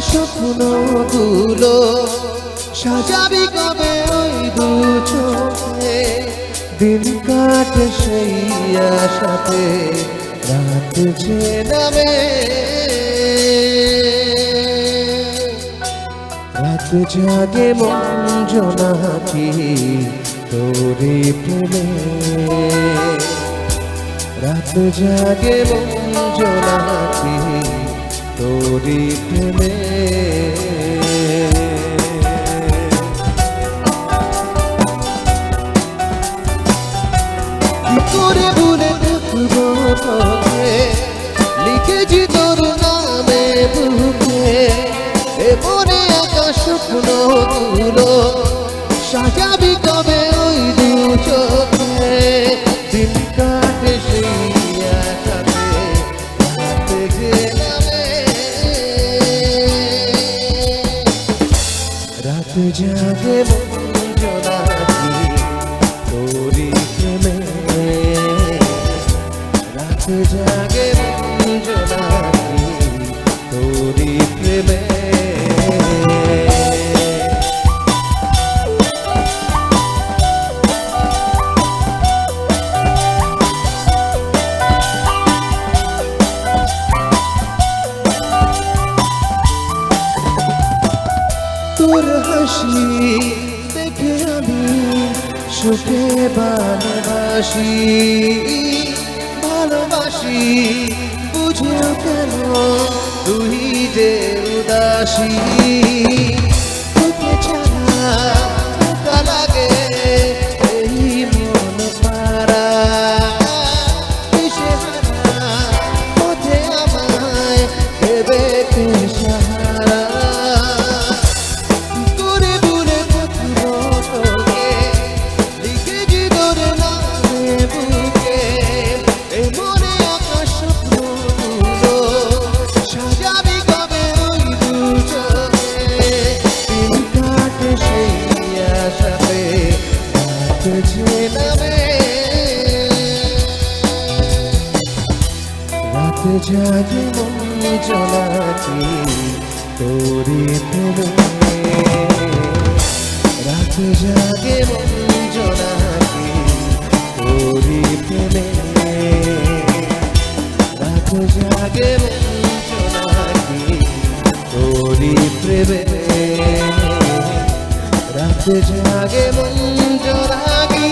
স্বপ্নগুলো সাজাবি কবে ওই দু চোখে? দিন কাটে সেই আশাতে, রাত যে নামে। রাত জাগে মন জোনাকি তোরে প্রেমে। রাত জাগে মন জোনাকি তোরে প্রেমে করে ভুলে থাকব আকাশ স্বপ্ন তুলো সাজাবি জাগে জোনাকি তোরি প্রেমে রাত জাগে তোর হাসি দেখে আমি সুখে ভালোবাসি। ভালোবাসি বুঝেও কেন তুই যে উদাসী। জাগে মন জলাচি তোরি প্রেমে রাত জাগে মন জলাচি তোরি প্রেমে রাত জাগে মন জলাচি তোরি প্রেমে রাত জাগে মন জলাচি